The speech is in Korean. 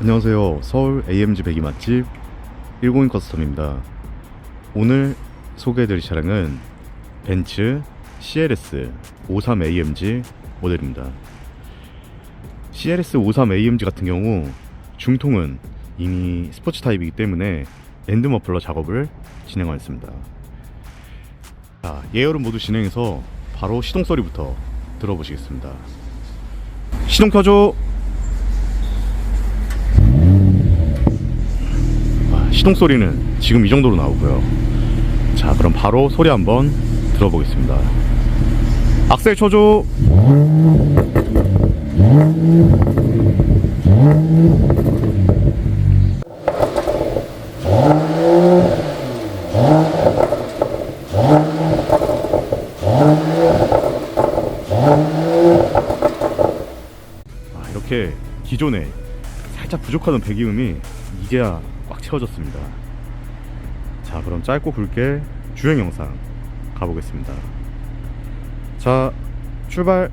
안녕하세요. 서울 AMG 배기 맛집 102 커스텀입니다. 오늘 소개해드릴 차량은 벤츠 CLS 53 AMG 모델입니다. CLS 53 AMG 같은 경우 중통은 이미 스포츠 타입이기 때문에 엔드 머플러 작업을 진행하였습니다. 자, 예열은 모두 진행해서 바로 시동 소리부터 들어보시겠습니다. 시동 켜줘. 아, 시동 소리는 지금 이 정도로 나오고요. 자, 그럼 바로 소리 한번 들어보겠습니다. 악셀 쳐줘. 이렇게 기존에 살짝 부족하던 배기음이 이제야 꽉 채워졌습니다. 자, 그럼 짧고 굵게 주행 영상 가보겠습니다. 자, 출발!